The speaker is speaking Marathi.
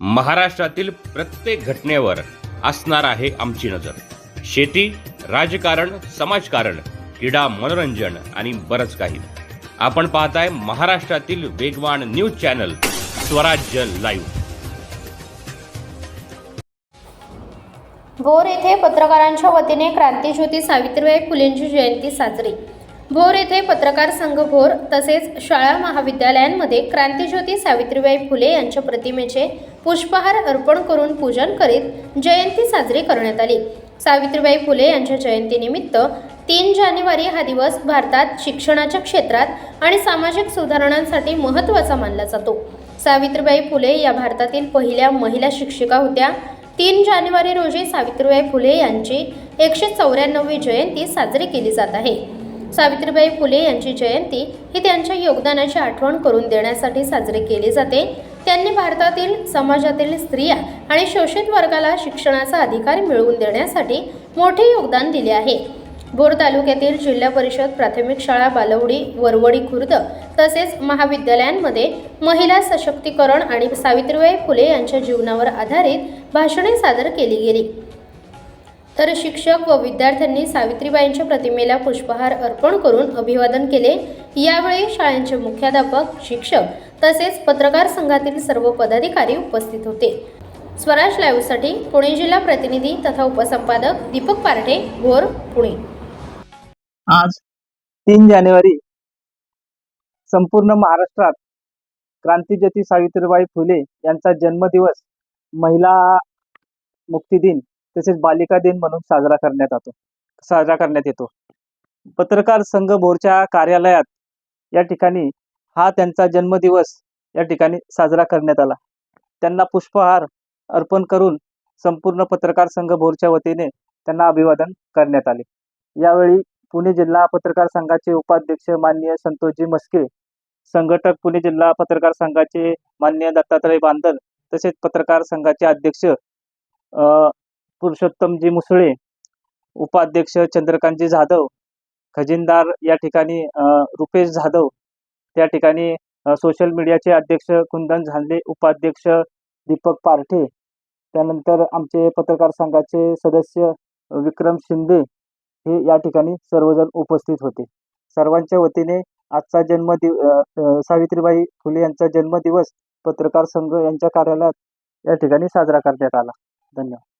महाराष्ट्रातील प्रत्येक घटनेवर असणार आहे आमची नजर. शेती राजकारण समाजकारण क्रीडा मनोरंजन आणि बरंच काही. आपण पाहताय महाराष्ट्रातील वेगवान news channel Swarajya live. Bhor येथे पत्रकारांच्या वतीने क्रांतीज्योती सावित्रीबाई फुलेंची जयंती साजरी. भोर येथे पत्रकार संघ भोर तसेच शाळा महाविद्यालयांमध्ये क्रांतीज्योती सावित्रीबाई फुले यांच्या प्रतिमेचे पुष्पहार अर्पण करून पूजन करीत जयंती साजरी करण्यात आली. सावित्रीबाई फुले यांच्या जयंतीनिमित्त तीन जानेवारी हा दिवस भारतात शिक्षणाच्या क्षेत्रात आणि सामाजिक सुधारणांसाठी महत्त्वाचा मानला जातो. सावित्रीबाई फुले या भारतातील पहिल्या महिला शिक्षिका होत्या. तीन जानेवारी रोजी सावित्रीबाई फुले यांची एकशे चौऱ्याण्णववी जयंती साजरी केली जात आहे. सावित्रीबाई फुले यांची जयंती ही त्यांच्या योगदानाची आठवण करून देण्यासाठी साजरी केली जाते. त्यांनी भारतातील समाजातील स्त्रिया आणि शोषित वर्गाला शिक्षणाचा अधिकार मिळवून देण्यासाठी मोठे योगदान दिले आहे. भोर तालुक्यातील जिल्हा परिषद प्राथमिक शाळा बालवडी वरवडी खुर्द तसेच महाविद्यालयांमध्ये महिला सशक्तीकरण आणि सावित्रीबाई फुले यांच्या जीवनावर आधारित भाषणे सादर केली गेली. तर शिक्षक व विद्यार्थ्यांनी सावित्रीबाईंच्या प्रतिमेला पुष्पहार अर्पण करून अभिवादन केले. यावेळी शाळांचे मुख्याध्यापक शिक्षक तसेच पत्रकार संघातील सर्व पदाधिकारी उपस्थित होते. स्वराज लाईव्हसाठी पुणे जिल्हा प्रतिनिधी तथा उपसंपादक दीपक पारठे भोर पुणे. आज तीन जानेवारी संपूर्ण महाराष्ट्रात क्रांतीज्योती सावित्रीबाई फुले यांचा जन्मदिवस महिला मुक्ती दिन तसेच बालिका दिन म्हणून साजरा करण्यात येतो साजरा करण्यात येतो. पत्रकार संघ भोरच्या कार्यालयात या ठिकाणी हा त्यांचा जन्मदिवस या ठिकाणी साजरा करण्यात आला. त्यांना पुष्पहार अर्पण करून संपूर्ण पत्रकार संघ भोरच्या वतीने त्यांना अभिवादन करण्यात आले. यावेळी पुणे जिल्हा पत्रकार संघाचे उपाध्यक्ष माननीय संतोषजी मस्के संघटक पुणे जिल्हा पत्रकार संघाचे मान्य दत्तात्रय बांदल तसेच पत्रकार संघाचे अध्यक्ष पुरुषोत्तमजी मुसळे उपाध्यक्ष चंद्रकांतजी जाधव खजिनदार या ठिकाणी रुपेश जाधव त्या ठिकाणी सोशल मीडियाचे अध्यक्ष कुंदन झांदे उपाध्यक्ष दीपक पारठे त्यानंतर आमचे पत्रकार संघाचे सदस्य विक्रम शिंदे हे या ठिकाणी सर्वजण उपस्थित होते. सर्वांच्या वतीने आजचा जन्मदिव सावित्रीबाई फुले यांचा जन्मदिवस पत्रकार संघ यांच्या कार्यालयात या ठिकाणी साजरा करण्यात आला. धन्यवाद.